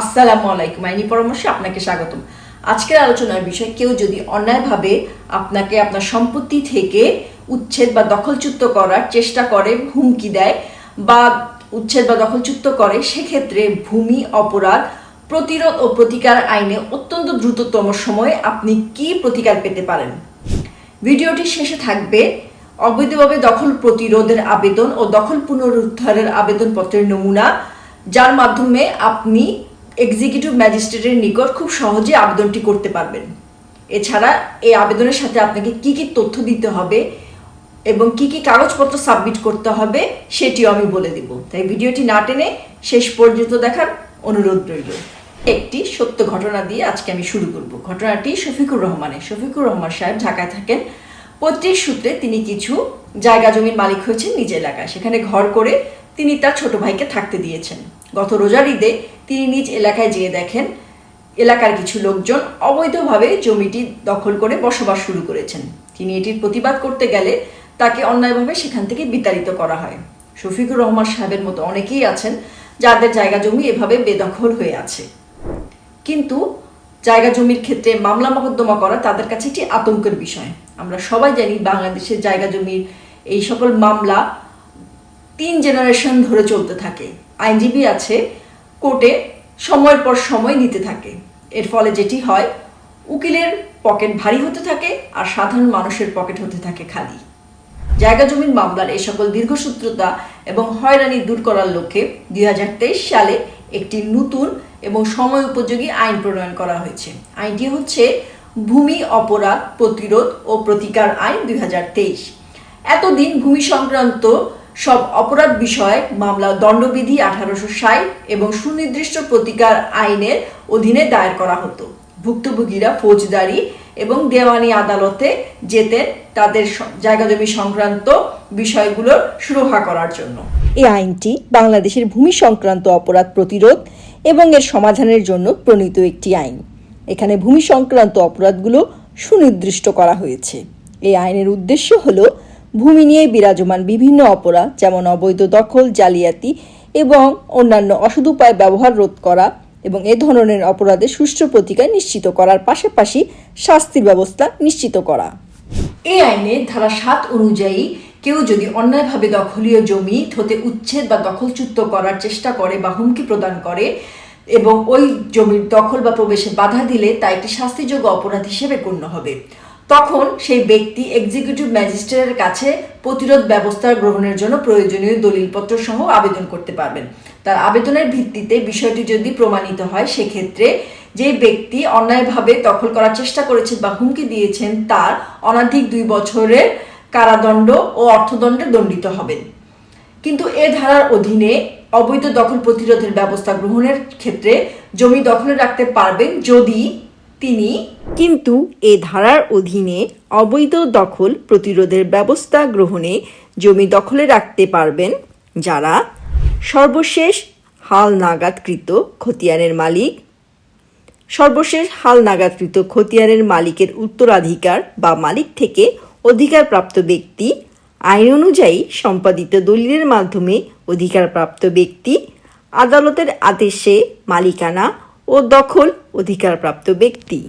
আসসালামু আলাইকুম, আইনি পরামর্শে আপনাকে স্বাগতম। আজকের আলোচনার বিষয়, কেউ যদি অন্যায়ভাবে আপনাকে আপনার সম্পত্তি থেকে উচ্ছেদ বা দখলচ্যুত করার চেষ্টা করে, হুমকি দেয় বা উচ্ছেদ বা দখলচ্যুত করে, সেক্ষেত্রে ভূমি অপরাধ প্রতিরোধ ও প্রতিকার আইনে অত্যন্ত দ্রুততম সময়ে আপনি কি প্রতিকার পেতে পারেন? ভিডিওটি শেষে থাকবে। অবৈধভাবে দখল প্রতিরোধের আবেদন ও দখল পুনরুদ্ধারের আবেদনপত্রের নমুনা, যার মাধ্যমে আপনি এক্সিকিউটিভ ম্যাজিস্ট্রেটের নিকট খুব সহজে আবেদনটি করতে পারবেন। এছাড়া এই আবেদনের সাথে আপনাকে কি কি তথ্য দিতে হবে এবং কি কি কাগজপত্র সাবমিট করতে হবে সেটিও আমি বলে দিব। তাই ভিডিওটি না টেনে শেষ পর্যন্ত দেখার অনুরোধ রইল। একটি সত্য ঘটনা দিয়ে আজকে আমি শুরু করব। ঘটনাটি শফিকুর রহমানের। শফিকুর রহমান সাহেব ঢাকায় থাকেন। পৈতৃক সূত্রে তিনি কিছু জায়গা জমির মালিক হয়েছেন নিজ এলাকায়। সেখানে ঘর করে তিনি তার ছোট ভাইকে থাকতে দিয়েছেন। গত রোজার ঈদে তিনি নিজ এলাকায় যেয়ে দেখেন, এলাকার কিছু লোকজন অবৈধভাবে জমিটি দখল করে বসবাস শুরু করেছেন। তিনি এটির প্রতিবাদ করতে গেলে তাকে অন্যায়ভাবে সেখান থেকে বিতাড়িত করা হয়। শফিকুর রহমান সাহেবের মতো অনেকেই আছেন যাদের জায়গা জমি এভাবে বেদখল হয়ে আছে। কিন্তু জায়গা জমির ক্ষেত্রে মামলা মোকদ্দমা করা তাদের কাছে একটি আতঙ্কের বিষয়। আমরা সবাই জানি বাংলাদেশের জায়গা জমির এই সকল মামলা তিন জেনারেশন ধরে চলতে থাকে। আইনজীবী আছে, কোর্টে সময়ের পর সময় নিতে থাকে। এর ফলে যেটি হয়, উকিলের পকেট ভারী হতে থাকে আর সাধারণ মানুষের পকেট হতে থাকে খালি। জায়গা জমির মামলার এই সকল দীর্ঘসূত্রতা এবং হয়রানি দূর করার লক্ষ্যে দুই হাজার তেইশ সালে একটি নতুন এবং সময় উপযোগী আইন প্রণয়ন করা হয়েছে। আইনটি হচ্ছে ভূমি অপরাধ প্রতিরোধ ও প্রতিকার আইন দুই হাজার তেইশ। এতদিন ভূমি সংক্রান্ত সব অপরাধ বিষয়ক মামলা দণ্ডবিধি আঠারোশো ষাট এবং সুনির্দিষ্ট প্রতিকার আইনের অধীনে দায়ের করা হতো। ভুক্তভোগীরা ফৌজদারি এবং দেওয়ানি আদালতে যেতেন তাদের জায়গা জমি সংক্রান্ত বিষয়গুলোর সুরক্ষা করার জন্য। এই আইনটি বাংলাদেশের ভূমি সংক্রান্ত অপরাধ প্রতিরোধ এবং এর সমাধানের জন্য প্রণীত একটি আইন। এখানে ভূমি সংক্রান্ত অপরাধগুলো সুনির্দিষ্ট করা হয়েছে। এই আইনের উদ্দেশ্য হলো ভূমি নিয়ে বিরাজমান বিভিন্ন অপরাধ, যেমন অবৈধ দখল, জালিয়াতি এবং অন্যান্য অসৎ উপায় ব্যবহার রোধ করা এবং এ ধরনের অপরাধের সুষ্ঠু প্রতিকার নিশ্চিত করার পাশাপাশি শাস্তির ব্যবস্থা নিশ্চিত করা। এই আইনে ধারা সাত অনুযায়ী কেউ যদি অন্যায়ভাবে দখলীয় জমি হতে উচ্ছেদ বা দখলচ্যুত করার চেষ্টা করে বা হুমকি প্রদান করে এবং ওই জমির দখল বা প্রবেশে বাধা দিলে তা একটি শাস্তিযোগ্য অপরাধ হিসেবে গণ্য হবে। তখন সেই ব্যক্তি এক্সিকিউটিভ ম্যাজিস্ট্রেটের কাছে প্রতিরোধ ব্যবস্থা গ্রহণের জন্য প্রয়োজনীয় দলিলপত্র সহ আবেদন করতে পারবেন। তার আবেদনের ভিত্তিতে বিষয়টি যদি প্রমাণিত হয়, সেক্ষেত্রে যে ব্যক্তি অন্যায়ভাবে দখল করার চেষ্টা করেছেন বা হুমকি দিয়েছেন, তার অনাধিক দুই বছরের কারাদণ্ড ও অর্থদণ্ডে দণ্ডিত হবেন। কিন্তু এ ধারার অধীনে অবৈধ দখল প্রতিরোধের ব্যবস্থা গ্রহণের ক্ষেত্রে জমি দখলে রাখতে পারবেন যদি তিনি কিন্তু এ ধারার অধীনে অবৈধ দখল প্রতিরোধের ব্যবস্থা গ্রহণে জমি দখলে রাখতে পারবেন, যারা সর্বশেষ হাল নাগাদকৃত খতিয়ানের মালিক। সর্বশেষ হাল নাগাদকৃত খতিয়ানের মালিকের উত্তরাধিকার বা মালিক থেকে অধিকারপ্রাপ্ত ব্যক্তি, আইন অনুযায়ী সম্পাদিত দলিলের মাধ্যমে অধিকারপ্রাপ্ত ব্যক্তি, আদালতের আদেশে মালিকানা ও দখল অধিকারপ্রাপ্ত ব্যক্তি।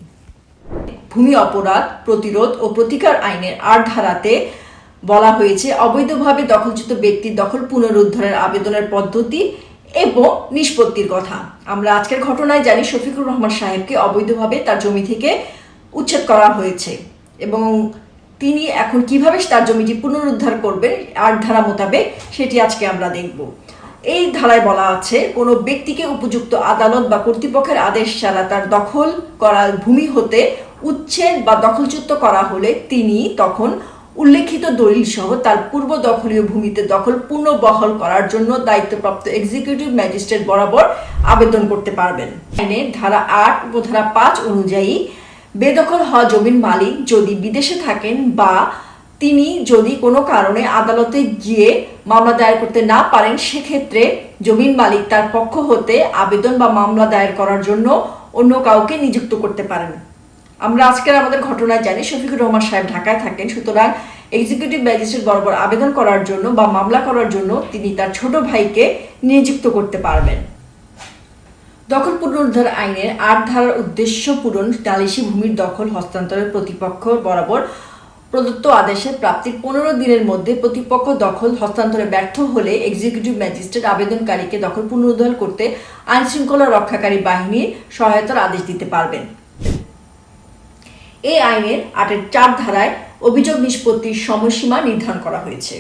ভূমি অপরাধ, প্রতিরোধ ও প্রতিকার আইনের আট ধারাতে বলা হয়েছে, অবৈধভাবে দখলচ্যুত ব্যক্তির দখল পুনরুদ্ধারের আবেদনের পদ্ধতি এবং নিষ্পত্তির কথা। আমরা আজকের ঘটনায় জানি শফিকুর রহমান সাহেবকে অবৈধভাবে তার জমি থেকে উচ্ছেদ করা হয়েছে এবং তিনি এখন কীভাবে তার জমিটি পুনরুদ্ধার করবেন, আট ধারা মোতাবেক সেটি আজকে আমরা দেখব। এই ধারায় বলা আছে, কোনো ব্যক্তিকে উপযুক্ত আদালত বা কর্তৃপক্ষের আদেশ ছাড়া তার দখল করা ভূমি হতে উচ্ছেদ বা দখলচ্যুত করা হলে তিনি তখন উল্লেখিত দলিল সহ তার পূর্ব দখলীয় ভূমিতে দখল পুনর্বহাল করার জন্য দায়িত্বপ্রাপ্ত এক্সিকিউটিভ ম্যাজিস্ট্রেট বরাবর আবেদন করতে পারবেন। আইনের ধারা আট, উপধারা পাঁচ অনুযায়ী, বেদখল হওয়া জমির মালিক যদি বিদেশে থাকেন বা তিনি যদি কোনো কারণে আদালতে গিয়ে মামলা দায়ের করতে না পারেন, সেক্ষেত্রে জমির মালিক তার পক্ষ হতে আবেদন বা মামলা দায়ের করার জন্য অন্য কাউকে নিযুক্ত করতে পারেন। আমরা আজকের আমাদের ঘটনায় জানি শফিকুর রহমান সাহেব ঢাকায় থাকেন, সুতরাং এক্সিকিউটিভ ম্যাজিস্ট্রেট বরাবর আবেদন করার জন্য বা মামলা করার জন্য তিনি তার ছোট ভাইকে নিযুক্ত করতে পারবেন। দখল পুনরুদ্ধার আইনের আট ধারার উদ্দেশ্য পূরণ নালিশি ভূমির দখল হস্তান্তরের প্রতিপক্ষ বরাবর প্রদত্ত আদেশের প্রাপ্তির পনেরো দিনের মধ্যে প্রতিপক্ষ দখল হস্তান্তরে ব্যর্থ হলে এক্সিকিউটিভ ম্যাজিস্ট্রেট আবেদনকারীকে দখল পুনরুদ্ধার করতে আইন শৃঙ্খলা রক্ষাকারী বাহিনীর সহায়তার আদেশ দিতে পারবেন। এই আইনের আটের চার ধারায় অভিযোগ নিষ্পত্তির সময়সীমা নির্ধারণ করা হয়েছে।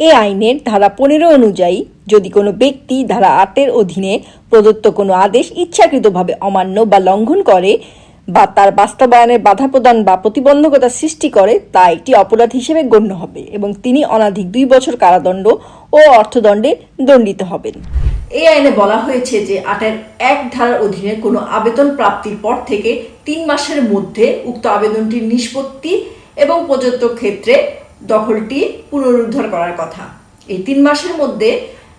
এ আইনের ধারা পনেরো অনুযায়ী যদি কোনো ব্যক্তি ধারা আটের অধীনে প্রদত্ত কোনো আদেশ ইচ্ছাকৃতভাবে অমান্য বা লঙ্ঘন করে বা তার বাস্তবায়নে বাধা প্রদান বা প্রতিবন্ধকতা সৃষ্টি করে, তা একটি অপরাধ হিসেবে গণ্য হবে এবং তিনি অনাধিক দুই বছর কারাদণ্ড ও অর্থদণ্ডে দণ্ডিত হবেন। এই আইনে বলা হয়েছে যে আটের এক ধারার অধীনে কোনো আবেদন প্রাপ্তির পর থেকে তিন মাসের মধ্যে উক্ত আবেদনটির নিষ্পত্তি এবং প্রযুক্ত ক্ষেত্রে দখলটি পুনরুদ্ধার করার কথা। এই তিন মাসের মধ্যে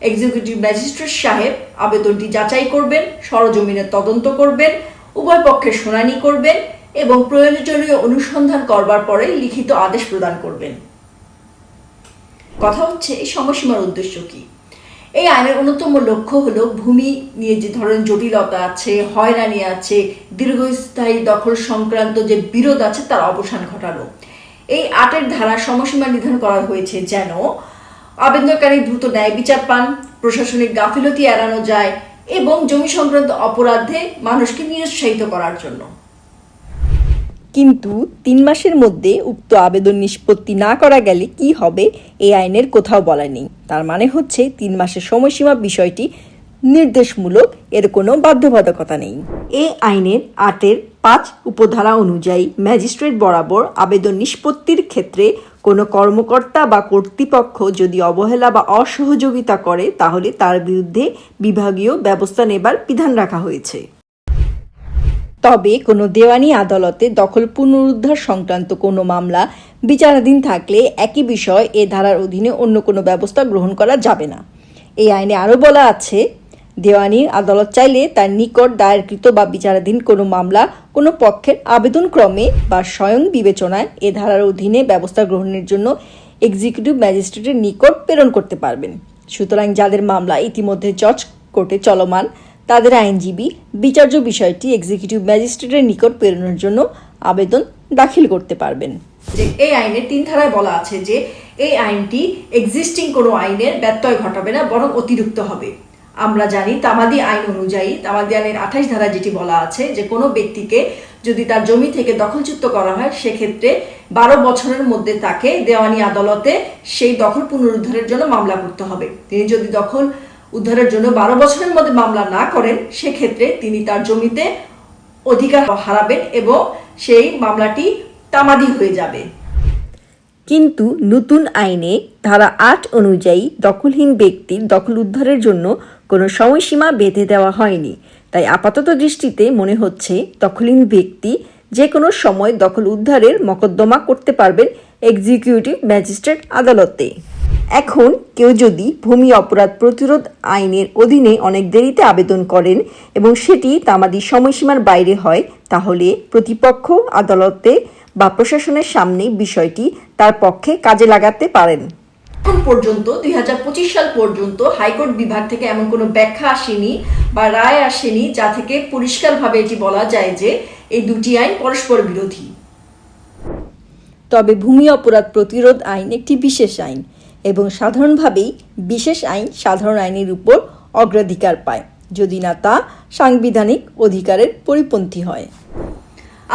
এক্সিকিউটিভ ম্যাজিস্ট্রেট সাহেব আবেদনটি যাচাই করবেন, সরজমিনে তদন্ত করবেন উভয় পক্ষের শুনানি করবেন এবং প্রয়োজনীয় অনুসন্ধান করবার পরে লিখিত আদেশ প্রদান করবেন। কথা হচ্ছে, এই সময়সীমার উদ্দেশ্য কি? এই আইনের অন্যতম লক্ষ্য হলো ভূমি নিয়ে যে ধরনের জটিলতা আছে, হয়রানি আছে, দীর্ঘস্থায়ী দখল সংক্রান্ত যে বিরোধ আছে, তার অবসান ঘটানো। এই আটের ধারা সময়সীমা নির্ধারণ করা হয়েছে যেন আবেদনকারী দ্রুত ন্যায় বিচার পান, প্রশাসনিক গাফিলতি এড়ানো যায় এবং জমি সংক্রান্ত অপরাধে মানুষকে নিরুৎসাহিত করার জন্য। কিন্তু তিন মাসের মধ্যে উক্ত আবেদন নিষ্পত্তি না করা গেলে কি হবে এই আইনের কোথাও বলা নেই। তার মানে হচ্ছে তিন মাসের সময়সীমা বিষয়টি নির্দেশমূলক এর কোনো বাধ্যবাধকতা নেই। এই আইনের আটের পাঁচ উপধারা অনুযায়ী ম্যাজিস্ট্রেট বরাবর আবেদন নিষ্পত্তির ক্ষেত্রে কোনো কর্মকর্তা বা কর্তৃপক্ষ যদি অবহেলা বা অসহযোগিতা করে, তাহলে তার বিরুদ্ধে বিভাগীয় ব্যবস্থা নেবার বিধান রাখা হয়েছে। তবে কোনো দেওয়ানি আদালতে দখল পুনরুদ্ধার সংক্রান্ত কোনো মামলা বিচারাধীন থাকলে একই বিষয় এ ধারার অধীনে অন্য কোনো ব্যবস্থা গ্রহণ করা যাবে না। এই আইনে আরও বলা আছে দেওয়ানির আদালত চাইলে তার নিকট দায়েরকৃত বা বিচারাধীন কোনো মামলা, কোনো পক্ষের আবেদনক্রমে বা স্বয়ং বিবেচনায় এ ধারার অধীনে ব্যবস্থা গ্রহণের জন্য এক্সিকিউটিভ ম্যাজিস্ট্রেটের নিকট প্রেরণ করতে পারবেন। সুতরাং যাদের মামলা ইতিমধ্যে জজ কোর্টে চলমান, তাদের আইনজীবী, বিচার্য বিষয়টি এক্সিকিউটিভ ম্যাজিস্ট্রেটের নিকট প্রেরণের জন্য আবেদন দাখিল করতে পারবেন। যে এই আইনের তিন ধারায় বলা আছে যে, এই আইনটি এক্সিস্টিং কোনো আইনের ব্যত্যয় ঘটাবে না, বরং অতিরিক্ত হবে। আমরা জানি তামাদি আইন অনুযায়ী তামাদি আইনের আঠাশ ধারা যেটি বলা আছে যে কোনো ব্যক্তিকে যদি তার জমি থেকে দখলচ্যুত করা হয়, সেক্ষেত্রে বারো বছরের মধ্যে তাকে দেওয়ানি আদালতে সেই দখল পুনরুদ্ধারের জন্য মামলা করতে হবে। তিনি যদি দখল উদ্ধারের জন্য বারো বছরের মধ্যে মামলা না করেন, সেক্ষেত্রে তিনি তার জমিতে অধিকার হারাবেন এবং সেই মামলাটি তামাদি হয়ে যাবে। কিন্তু নতুন আইনে ধারা আট অনুযায়ী দখলহীন ব্যক্তির দখল উদ্ধারের জন্য সময়সীমা বেঁধে দেওয়া হয়নি। তাই আপাতত দৃষ্টিতে মনে হচ্ছে দখলহীন ব্যক্তি যে কোনো সময় দখল উদ্ধারের মকদ্দমা করতে পারবেন এক্সিকিউটিভ ম্যাজিস্ট্রেট আদালতে। এখন কেউ যদি ভূমি অপরাধ প্রতিরোধ আইনের অধীনে অনেক দেরিতে আবেদন করেন এবং সেটি তামাদি সময়সীমার বাইরে হয়, তাহলে প্রতিপক্ষ আদালতে বা প্রশাসনের সামনে বিষয়টি তার পক্ষে কাজে লাগাতে পারেন। এখন পর্যন্ত দুই হাজার পঁচিশ সাল পর্যন্ত হাইকোর্ট বিভাগ থেকে এমন কোনো ব্যাখ্যা আসেনি বা রায় আসেনি যা থেকে পরিষ্কারভাবে এটি বলা যায় যে এই দুটি আইন পরস্পর বিরোধী। তবে ভূমি অপরাধ প্রতিরোধ আইন একটি বিশেষ আইন এবং সাধারণভাবেই বিশেষ আইন সাধারণ আইনের উপর অগ্রাধিকার পায় যদি না তা সাংবিধানিক অধিকারের পরিপন্থী হয়।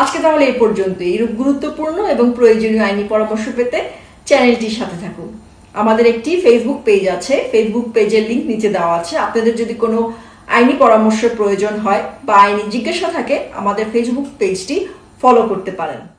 আজকে তাহলে এই পর্যন্ত এইরূপ গুরুত্বপূর্ণ এবং প্রয়োজনীয় আইনি পরামর্শ পেতে চ্যানেলটির সাথে থাকুন। আমাদের একটি ফেসবুক পেজ আছে। ফেসবুক পেজের লিঙ্ক নিচে দেওয়া আছে। আপনাদের যদি কোনো আইনি পরামর্শের প্রয়োজন হয় বা আইনি জিজ্ঞাসা থাকে, আমাদের ফেসবুক পেজটি ফলো করতে পারেন।